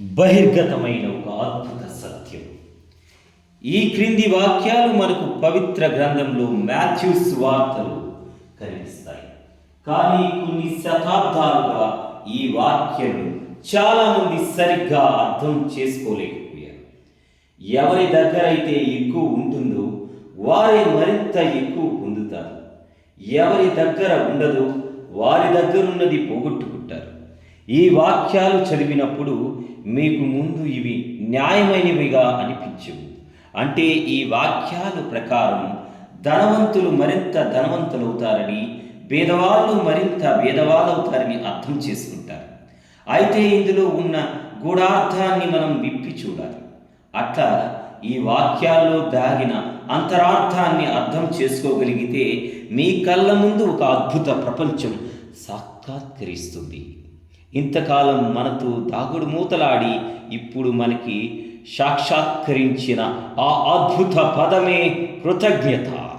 బహిర్గతమైన ఒక అద్భుత సత్యం. ఈ క్రింది వాక్యాలు మనకు పవిత్ర గ్రంథంలో మాథ్యూస్ వార్తలు కనిపిస్తాయి. కానీ కొన్ని శతాబ్దాలుగా ఈ వాక్యాలు చాలామంది సరిగ్గా అర్థం చేసుకోలేకపోయారు. ఎవరి దగ్గర అయితే ఎక్కువ ఉంటుందో వారే మరింత ఎక్కువ పొందుతారు. ఎవరి దగ్గర ఉండదో వారి దగ్గరున్నది పోగొట్టుకుంటారు. ఈ వాక్యాలు చదివినప్పుడు మీకు ముందు ఇవి న్యాయమైనవిగా అనిపించవు. అంటే ఈ వాక్యాలు ప్రకారం ధనవంతులు మరింత ధనవంతులవుతారని భేదవాళ్ళు మరింత భేదవాళ్ళవుతారని అర్థం చేసుకుంటారు. అయితే ఇందులో ఉన్న గూఢార్థాన్ని మనం విప్పి చూడాలి. అట్లా ఈ వాక్యాల్లో దాగిన అంతరార్థాన్ని అర్థం చేసుకోగలిగితే మీ కళ్ళ ముందు ఒక అద్భుత ప్రపంచం సాక్షాత్కరిస్తుంది. ఇంతకాలం మనతో దాగుడు మూతలాడి ఇప్పుడు మనకి సాక్షాత్కరించిన ఆ అద్భుత పదమే కృతజ్ఞత.